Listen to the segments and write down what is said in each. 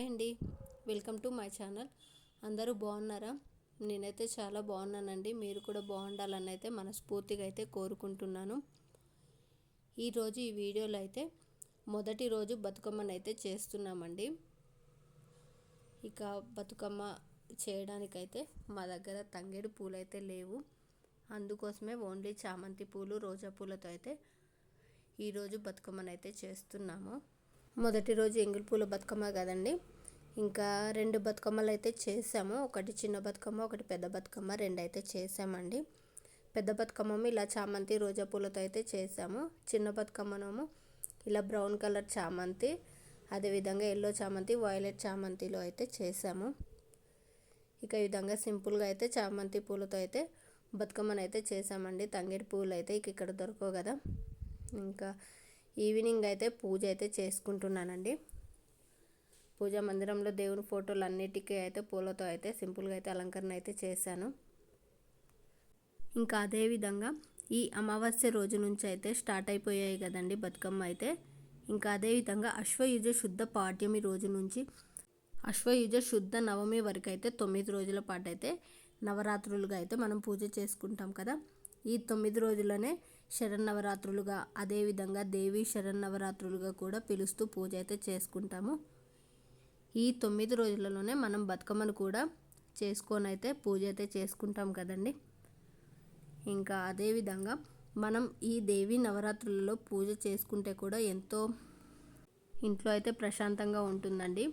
Hi అండి. Welcome to my channel. అందరూ బాగున్నారా? నేనైతే చాలా బాగున్నానండి. మీరు కూడా బాగుండాలని అయితే మనస్ఫూర్తిగా అయితే కోరుకుంటున్నాను. ఈరోజు ఈ వీడియోలో అయితే మొదటి రోజు బతుకమ్మను అయితే చేస్తున్నామండి. ఇక బతుకమ్మ చేయడానికైతే మా దగ్గర తంగేడు పూలు అయితే లేవు. అందుకోసమే ఓన్లీ చామంతి పూలు రోజా పూలతో అయితే ఈరోజు బతుకమ్మను అయితే చేస్తున్నాము. మొదటి రోజు ఎంగిల్ పూల బతుకమ్మ కదండి. ఇంకా రెండు బతుకమ్మలు అయితే చేసాము. ఒకటి చిన్న బతుకమ్మ ఒకటి పెద్ద బతుకమ్మ రెండు అయితే చేసామండి. పెద్ద బతుకమ్మ ఇలా చామంతి రోజా పూలతో అయితే చేసాము. చిన్న బతుకమ్మనేమో ఇలా బ్రౌన్ కలర్ చామంతి అదేవిధంగా ఎల్లో చామంతి వైలెట్ చామంతిలో అయితే చేసాము. ఇక ఈ విధంగా సింపుల్గా అయితే చామంతి పూలతో అయితే బతుకమ్మను అయితే చేసామండి. తంగేడి పూలు అయితే ఇక ఇక్కడ దొరకవు కదా. ఇంకా ఈవినింగ్ అయితే పూజ అయితే చేసుకుంటున్నానండి. పూజా మందిరంలో దేవుని ఫోటోలు అన్నిటికీ అయితే పూలతో అయితే సింపుల్గా అయితే అలంకరణ అయితే చేశాను. ఇంకా అదేవిధంగా ఈ అమావాస్య రోజు నుంచి అయితే స్టార్ట్ అయిపోయాయి కదండి బతుకమ్మ అయితే. ఇంకా అదేవిధంగా అశ్వయుజ శుద్ధ పాఠ్యమి రోజు నుంచి అశ్వయుజ శుద్ధ నవమి వరకు అయితే తొమ్మిది రోజుల పాటు అయితే నవరాత్రులుగా అయితే మనం పూజ చేసుకుంటాం కదా. ఈ తొమ్మిది రోజులనే శరన్నవరాత్రులుగా అదేవిధంగా దేవి శరన్నవరాత్రులుగా కూడా పిలుస్తూ పూజ అయితే చేసుకుంటాము. ఈ తొమ్మిది రోజులలోనే మనం బతుకమ్మను కూడా చేసుకొని అయితే పూజ అయితే చేసుకుంటాం కదండి. ఇంకా అదేవిధంగా మనం ఈ దేవి నవరాత్రులలో పూజ చేసుకుంటే కూడా ఎంతో ఇంట్లో అయితే ప్రశాంతంగా ఉంటుందండి.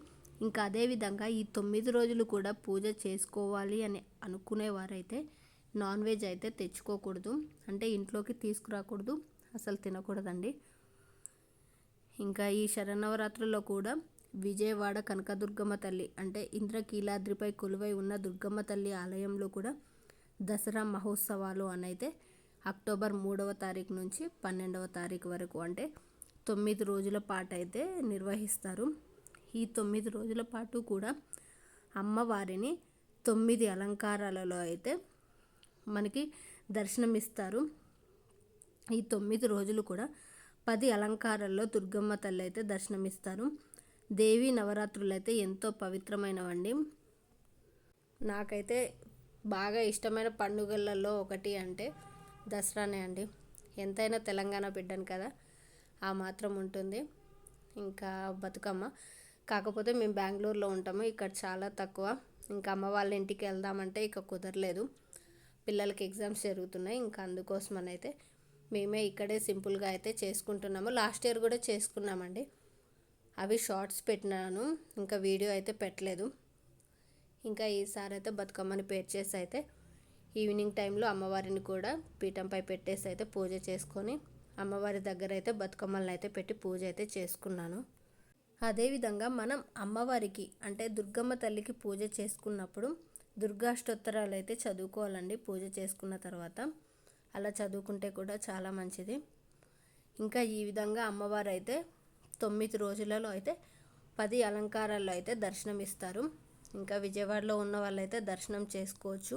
ఇంకా అదేవిధంగా ఈ తొమ్మిది రోజులు కూడా పూజ చేసుకోవాలి అని అనుకునేవారైతే నాన్ వెజ్ అయితే తెచ్చుకోకూడదు. అంటే ఇంట్లోకి తీసుకురాకూడదు. అసలు తినకూడదండి. ఇంకా ఈ శరన్నవరాత్రుల్లో కూడా విజయవాడ కనకదుర్గమ్మ తల్లి అంటే ఇంద్రకీలాద్రిపై కొలువై ఉన్న దుర్గమ్మ తల్లి ఆలయంలో కూడా దసరా మహోత్సవాలు అనైతే అక్టోబర్ మూడవ తారీఖు నుంచి పన్నెండవ తారీఖు వరకు అంటే తొమ్మిది రోజుల పాటు అయితే నిర్వహిస్తారు. ఈ తొమ్మిది రోజుల పాటు కూడా అమ్మవారిని తొమ్మిది అలంకారాలలో అయితే మనకి దర్శనమిస్తారు. ఈ తొమ్మిది రోజులు కూడా పది అలంకారాల్లో దుర్గమ్మ తల్లి అయితే దర్శనమిస్తారు. దేవి నవరాత్రులు అయితే ఎంతో పవిత్రమైనవండి. నాకైతే బాగా ఇష్టమైన పండుగలలో ఒకటి అంటే దసరానే అండి. ఎంతైనా తెలంగాణ బిడ్డను కదా ఆ మాత్రం ఉంటుంది. ఇంకా బతుకమ్మ. కాకపోతే మేము బెంగళూరులో ఉంటాము ఇక్కడ చాలా తక్కువ. ఇంకా అమ్మ వాళ్ళ ఇంటికి వెళ్దామంటే ఇక కుదరలేదు. పిల్లలకి ఎగ్జామ్స్ జరుగుతున్నాయి. ఇంకా అందుకోసం అని అయితే మేమే ఇక్కడే సింపుల్గా అయితే చేసుకుంటున్నాము. లాస్ట్ ఇయర్ కూడా చేసుకున్నామండి. అవి షార్ట్స్ పెట్టినాను. ఇంకా వీడియో అయితే పెట్టలేదు. ఇంకా ఈసారి అయితే బతుకమ్మని పేరు చేసి అయితే ఈవినింగ్ టైంలో అమ్మవారిని కూడా పీఠంపై పెట్టేసి అయితే పూజ చేసుకొని అమ్మవారి దగ్గర అయితే బతుకమ్మలను అయితే పెట్టి పూజ అయితే చేసుకున్నాను. అదేవిధంగా మనం అమ్మవారికి అంటే దుర్గమ్మ తల్లికి పూజ చేసుకున్నప్పుడు దుర్గాష్టోత్తరాలు అయితే చదువుకోవాలండి. పూజ చేసుకున్న తర్వాత అలా చదువుకుంటే కూడా చాలా మంచిది. ఇంకా ఈ విధంగా అమ్మవారు అయితే తొమ్మిది రోజులలో అయితే పది అలంకారాల్లో అయితే దర్శనం ఇస్తారు ఇంకా విజయవాడలో ఉన్న వాళ్ళైతే దర్శనం చేసుకోవచ్చు.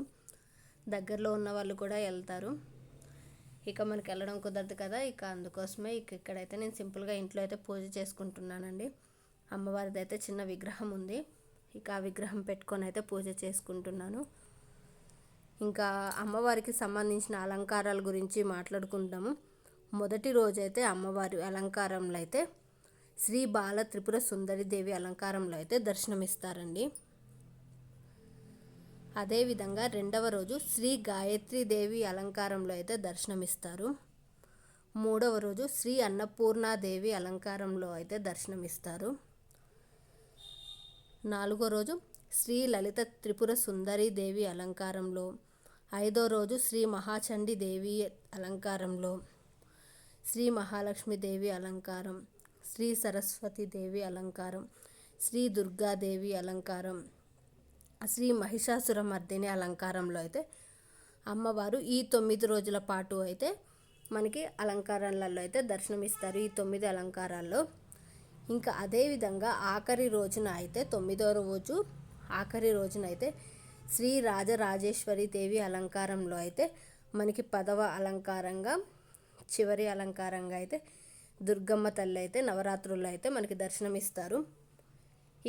దగ్గరలో ఉన్న వాళ్ళు కూడా వెళ్తారు. ఇక మనకి వెళ్ళడం కుదరదు కదా. ఇక అందుకోసమే ఇక ఇక్కడైతే నేను సింపుల్గా ఇంట్లో అయితే పూజ చేసుకుంటున్నానండి. అమ్మవారిది అయితే చిన్న విగ్రహం ఉంది. ఇక ఆ విగ్రహం పెట్టుకొని అయితే పూజ చేసుకుంటున్నాను. ఇంకా అమ్మవారికి సంబంధించిన అలంకారాల గురించి మాట్లాడుకుంటాము మొదటి రోజైతే అమ్మవారి అలంకారంలో అయితే శ్రీ బాల త్రిపుర సుందరి దేవి అలంకారంలో అయితే దర్శనమిస్తారండి. అదేవిధంగా రెండవ రోజు శ్రీ గాయత్రి దేవి అలంకారంలో అయితే దర్శనమిస్తారు. మూడవ రోజు శ్రీ అన్నపూర్ణాదేవి అలంకారంలో అయితే దర్శనమిస్తారు. నాలుగో రోజు శ్రీ లలిత త్రిపుర సుందరి దేవి అలంకారంలో. ఐదో రోజు శ్రీ మహాచండి దేవి అలంకారంలో. శ్రీ మహాలక్ష్మి దేవి అలంకారం. శ్రీ సరస్వతి దేవి అలంకారం. శ్రీ దుర్గాదేవి అలంకారం. శ్రీ మహిషాసురమర్దిని అలంకారంలో అయితే అమ్మవారు ఈ తొమ్మిది రోజుల పాటు అయితే మనకి అలంకారాలలో అయితే దర్శనమిస్తారు. ఈ తొమ్మిది అలంకారాల్లో ఇంకా అదేవిధంగా ఆఖరి రోజున అయితే తొమ్మిదో రోజు ఆఖరి రోజున అయితే శ్రీ రాజరాజేశ్వరి దేవి అలంకారంలో అయితే మనకి పదవ అలంకారంగా చివరి అలంకారంగా అయితే దుర్గమ్మ తల్లి అయితే నవరాత్రుల్లో అయితే మనకి దర్శనమిస్తారు.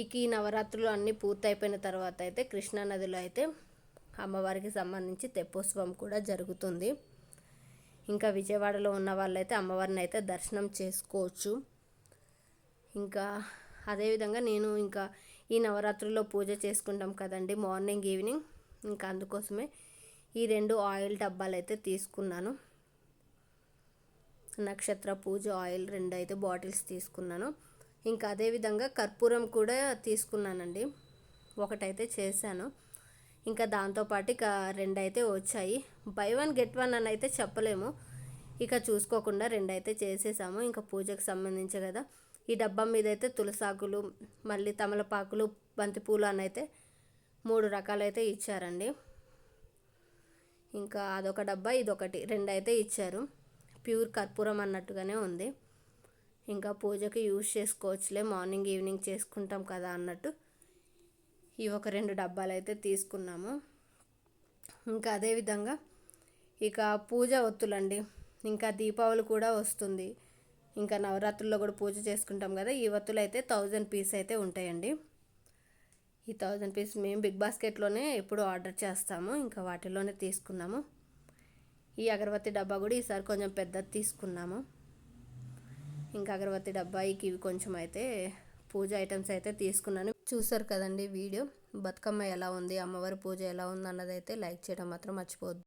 ఇక ఈ నవరాత్రులు అన్నీ పూర్తయిపోయిన తర్వాత అయితే కృష్ణానదిలో అయితే అమ్మవారికి సంబంధించి తెప్పోత్సవం కూడా జరుగుతుంది. ఇంకా విజయవాడలో ఉన్న వాళ్ళైతే అమ్మవారిని అయితే దర్శనం చేసుకోవచ్చు. ఇంకా అదేవిధంగా నేను ఇంకా ఈ నవరాత్రుల్లో పూజ చేసుకుంటాం కదండి మార్నింగ్ ఈవినింగ్. ఇంకా అందుకోసమే ఈ రెండు ఆయిల్ డబ్బాలు అయితే తీసుకున్నాను. నక్షత్ర పూజ ఆయిల్ రెండు అయితే బాటిల్స్ తీసుకున్నాను. ఇంకా అదేవిధంగా కర్పూరం కూడా తీసుకున్నానండి. ఒకటైతే చేశాను. ఇంకా దాంతోపాటు ఇక రెండు అయితే వచ్చాయి. బై వన్ గెట్ వన్ అని అయితే చెప్పలేము. ఇక చూసుకోకుండా రెండు అయితే చేసేసాము. ఇంకా పూజకు సంబంధించి కదా. ఈ డబ్బా మీద అయితే తులసాకులు మళ్ళీ తమలపాకులు బంతిపూలు అని అయితే మూడు రకాలైతే ఇచ్చారండి. ఇంకా అదొక డబ్బా ఇదొకటి. రెండు అయితే ఇచ్చారు. ప్యూర్ కర్పూరం అన్నట్టుగానే ఉంది. ఇంకా పూజకి యూజ్ చేసుకోవచ్చులే. మార్నింగ్ ఈవినింగ్ చేసుకుంటాం కదా అన్నట్టు ఈ ఒక రెండు డబ్బాలు అయితే తీసుకున్నాము. ఇంకా అదేవిధంగా ఇక పూజ ఒత్తులండి. ఇంకా దీపావళి కూడా వస్తుంది. ఇంకా నవరాత్రుల్లో కూడా పూజ చేసుకుంటాం కదా ఈ ఒత్తులు అయితే థౌజండ్ పీస్ అయితే ఉంటాయండి. ఈ థౌజండ్ పీస్ మేము బిగ్ బాస్కెట్లోనే ఎప్పుడు ఆర్డర్ చేస్తాము ఇంకా వాటిలోనే తీసుకున్నాము. ఈ అగరబత్తి డబ్బా కూడా ఈసారి కొంచెం పెద్దది తీసుకున్నాము. ఇంకా అగరబత్తి డబ్బాయికి ఇవి కొంచెం అయితే పూజ ఐటమ్స్ అయితే తీసుకున్నాను. చూసారు కదండి వీడియో? బతుకమ్మ ఎలా ఉంది? అమ్మవారి పూజ ఎలా ఉంది? అన్నది అయితే లైక్ చేయడం మాత్రం మర్చిపోవద్దు.